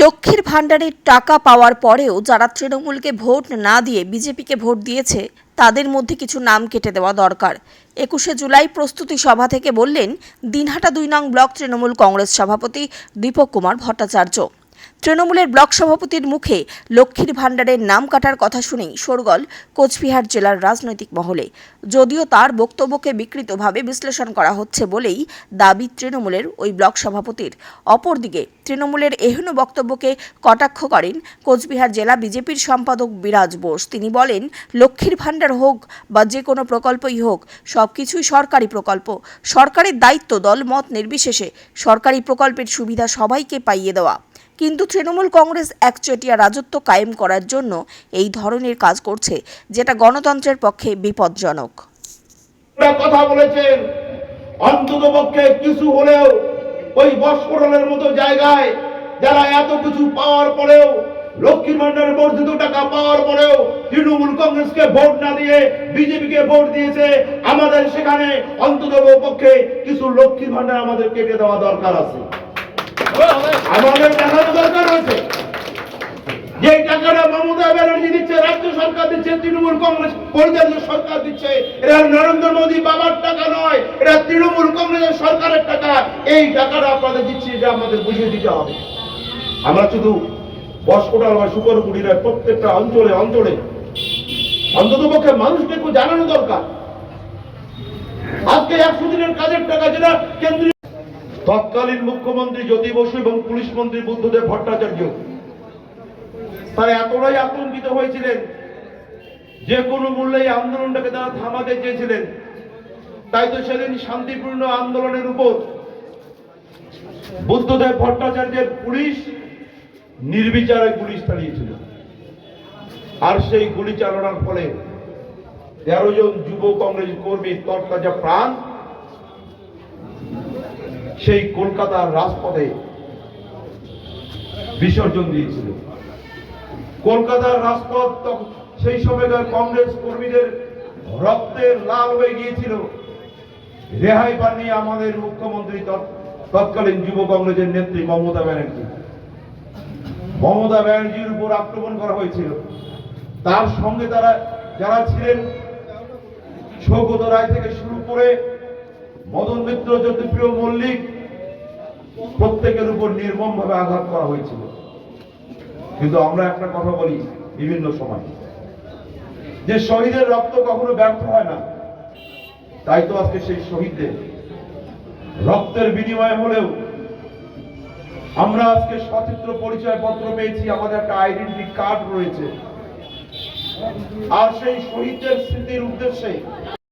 লক্ষ্মীর ভাণ্ডারের টাকা পাওয়ার পরেও যারা তৃণমূলকে ভোট না দিয়ে বিজেপিকে ভোট দিয়েছে, তাদের মধ্যে কিছু নাম কেটে দেওয়া দরকার। একুশে জুলাই প্রস্তুতি সভা থেকে বললেন, দিনহাটা দুই নং ব্লক তৃণমূল কংগ্রেস সভাপতি দীপক কুমার ভট্টাচার্য। তৃণমূলের ব্লক সভাপতির মুখে লক্ষ্মীর ভাণ্ডারের নাম কাটার কথা শুনেই শোরগোল কোচবিহার জেলার রাজনৈতিক মহলে। যদিও তার বক্তব্যকে বিকৃতভাবে বিশ্লেষণ করা হচ্ছে বলেই দাবি তৃণমূলের ওই ব্লক সভাপতির। অপরদিকে তৃণমূলের এহেন বক্তব্যকে কটাক্ষ করেন কোচবিহার জেলা বিজেপির সম্পাদক বিরাজ বোস। তিনি বলেন, লক্ষ্মীর ভাণ্ডার হোক বা যে কোনো প্রকল্পই হোক সব কিছুই সরকারি প্রকল্প। সরকারের দায়িত্ব দলমত নির্বিশেষে সরকারি প্রকল্পের সুবিধা সবাইকে পাইয়ে দেওয়া। কিন্তু তৃণমূল কংগ্রেস একচেটিয়া রাজত্ব কায়েম করার জন্য এই ধরনের কাজ করছে, যেটা গণতন্ত্রের পক্ষে বিপজ্জনক। কথা বলেছেন, অন্তত পক্ষে কিছু হলেও ওই বস্ফোরণের মতো জায়গায় যারা এত কিছু পাওয়ার পরেও, লক্ষ্মীর ভান্ডারের বর্ধিত টাকা পাওয়ার পরেও তৃণমূল কংগ্রেসকে ভোট না দিয়ে বিজেপিকে ভোট দিয়েছে, আমাদের সেখানে অন্তত পক্ষে কিছু লক্ষ্মীর ভান্ডার আমাদের কেটে দেওয়া দরকার আছে। আমাদের দেখানো দরকার আছে যে টাকাটা মমতা ব্যানার্জি দিচ্ছে, রাজ্য সরকার দিচ্ছে, তৃণমূল কংগ্রেস পরিচালিত সরকার দিচ্ছে, এটা নরেন্দ্র মোদী বাবার টাকা নয়, এটা তৃণমূল কংগ্রেসের সরকারের টাকা। এই টাকাটা আপনাদের দিচ্ছি, এটা আমাদের বুঝিয়ে দিতে হবে। আমরা শুধু বসকোটাল বা শুকরপুরি নয় প্রত্যেকটা অঞ্চলে অঞ্চলে, অন্তত পক্ষে মানুষকে একটু জানানো দরকার। আজকে একশো দিনের কাজের টাকা যেটা কেন্দ্রীয় তৎকালীন মুখ্যমন্ত্রী জ্যোতি বসু এবং পুলিশ মন্ত্রী বুদ্ধদেব ভট্টাচার্য। তারা এতটাই আতঙ্কিত হয়েছিলেন যে কোনো মূল্যে আন্দোলনটাকে তারা থামাতে চেয়েছিলেন। তাই তো সেদিন শান্তিপূর্ণ আন্দোলনের উপর বুদ্ধদেব ভট্টাচার্যের পুলিশ, নির্বিচারে গুলি চালিয়েছিল। আর সেই গুলি চালানোর ফলে তেরো জন যুব কংগ্রেস কর্মী তৎকাজা প্রাণ সেই কলকাতার রাজপথে বিসর্জন দিয়েছিল। কলকাতার রাজপথ তখন সেই সময়কার কংগ্রেস কর্মীদের রক্তের লাল হয়ে গিয়েছিল। রেহাই পাননি আমাদের মুখ্যমন্ত্রী তৎ- তৎকালীন যুব কংগ্রেসের নেত্রী মমতা ব্যানার্জি। মমতা ব্যানার্জির উপর আক্রমণ করা হয়েছিল। তার সঙ্গে তারা যারা ছিলেন, সৌগত রায় থেকে শুরু করে মদন মিত্র জ্যোতিপ্রিয় মল্লিক প্রত্যেকের উপর নির্মম ভাবে আঘাত করা হয়েছিল। কিন্তু আমরা একটা কথা বলি বিভিন্ন সময়। যে শহীদের রক্ত কখনো ব্যর্থ হয় না, তাই তো আজকে সেই শহীদদের রক্তের বিনিময় হলেও আমরা আজকে সচিত্র পরিচয় পত্র পেয়েছি, আমাদের একটা আইডেন্টি কার্ড রয়েছে। আর সেই শহীদদের স্মৃতির উদ্দেশ্যে